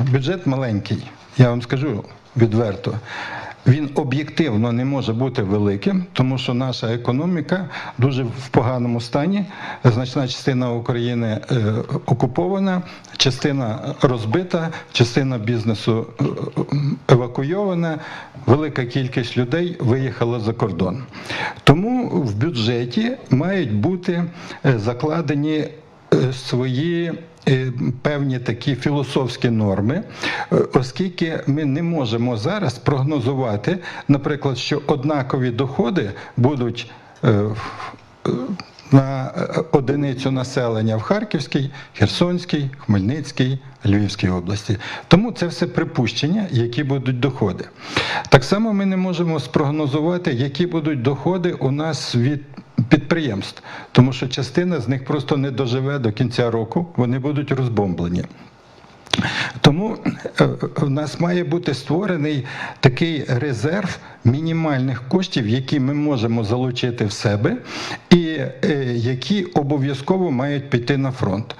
бюджет маленький, я вам скажу відверто. Він об'єктивно не може бути великим, тому що наша економіка дуже в поганому стані. Значна частина України е, окупована, частина розбита, частина бізнесу е, евакуйована. Велика кількість людей виїхала за кордон. Тому в бюджеті мають бути е, закладені свої е, певні такі філософські норми, е, оскільки ми не можемо зараз прогнозувати, наприклад, що однакові доходи будуть. е, На одиницю населення в Харківській, Херсонській, Хмельницькій, Львівській області. Тому це все припущення, які будуть доходи. Так само ми не можемо спрогнозувати, які будуть доходи у нас від підприємств, тому що частина з них просто не доживе до кінця року, вони будуть розбомблені. Тому е, в нас має бути створений такий резерв мінімальних коштів, які ми можемо залучити в себе, і е, які обов'язково мають піти на фронт.